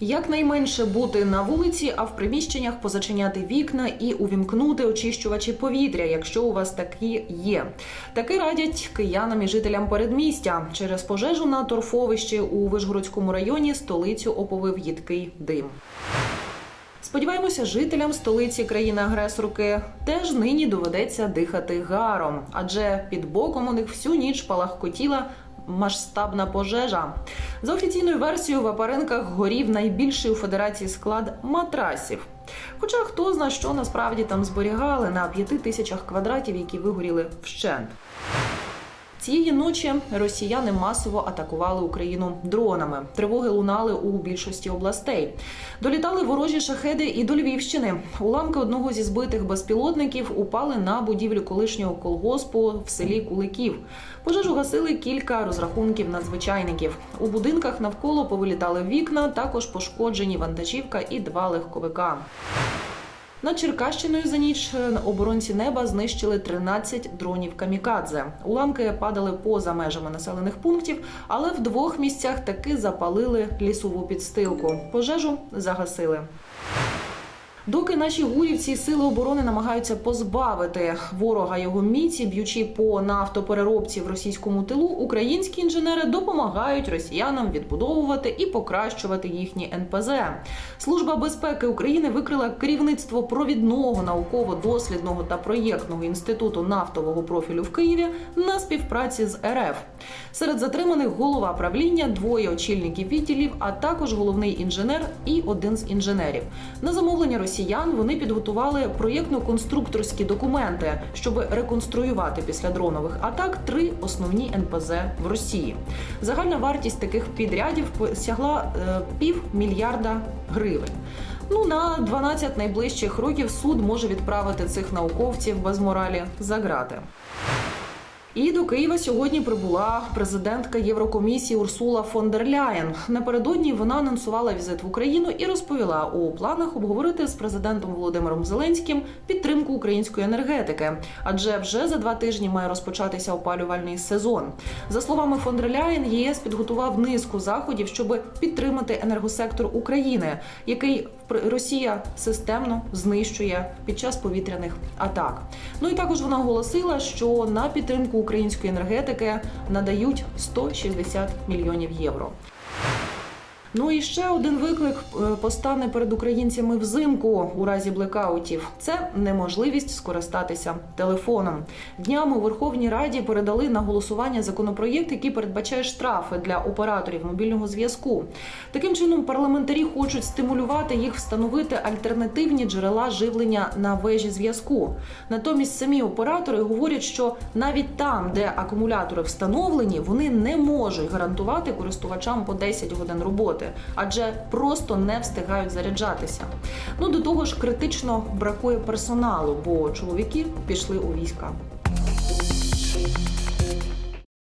Якнайменше бути на вулиці, а в приміщеннях позачиняти вікна і увімкнути очищувачі повітря, якщо у вас такі є. Таке радять киянам і жителям передмістя. Через пожежу на торфовищі у Вишгородському районі столицю оповив їдкий дим. Сподіваємося, жителям столиці країни-агресорки теж нині доведеться дихати гаром, адже під боком у них всю ніч палахкотіла масштабна пожежа. За офіційною версією, в Апаренках горів найбільший у федерації склад матрасів. Хоча хто зна, що насправді там зберігали на п'яти тисячах квадратів, які вигоріли вщент. Цієї ночі росіяни масово атакували Україну дронами. Тривоги лунали у більшості областей. Долітали ворожі шахеди і до Львівщини. Уламки одного зі збитих безпілотників упали на будівлю колишнього колгоспу в селі Куликів. Пожежу гасили кілька розрахунків надзвичайників. У будинках навколо повилітали вікна, також пошкоджені вантажівка і два легковика. Над Черкащиною за ніч на оборонці неба знищили 13 дронів камікадзе. Уламки падали поза межами населених пунктів, але в двох місцях таки запалили лісову підстилку. Пожежу загасили. Доки наші гуївці сили оборони намагаються позбавити ворога його міці, б'ючи по нафтопереробці в російському тилу, українські інженери допомагають росіянам відбудовувати і покращувати їхні НПЗ. Служба безпеки України викрила керівництво провідного науково-дослідного та проєктного інституту нафтового профілю в Києві на співпраці з РФ. Серед затриманих голова правління, двоє очільників відділів, а також головний інженер і один з інженерів. На замовлення росіян вони підготували проєктно-конструкторські документи, щоб реконструювати після дронових атак три основні НПЗ в Росії. Загальна вартість таких підрядів сягла е, пів мільярда гривень. Ну на 12 найближчих років суд може відправити цих науковців без моралі за грати. І до Києва сьогодні прибула президентка Єврокомісії Урсула фон дер Ляєн. Напередодні вона анонсувала візит в Україну і розповіла у планах обговорити з президентом Володимиром Зеленським підтримку української енергетики, адже вже за два тижні має розпочатися опалювальний сезон. За словами фон дер Ляєн, ЄС підготував низку заходів, щоб підтримати енергосектор України, який Росія системно знищує під час повітряних атак. Ну і також вона оголосила, що на підтримку української енергетики надають 160 мільйонів євро. Ну і ще один виклик е, постане перед українцями взимку у разі блекаутів. Це неможливість скористатися телефоном. Днями у Верховній Раді передали на голосування законопроєкт, який передбачає штрафи для операторів мобільного зв'язку. Таким чином парламентарі хочуть стимулювати їх встановити альтернативні джерела живлення на вежі зв'язку. Натомість самі оператори говорять, що навіть там, де акумулятори встановлені, вони не можуть гарантувати користувачам по 10 годин роботи адже просто не встигають заряджатися. Ну до того ж, критично бракує персоналу, бо чоловіки пішли у війська.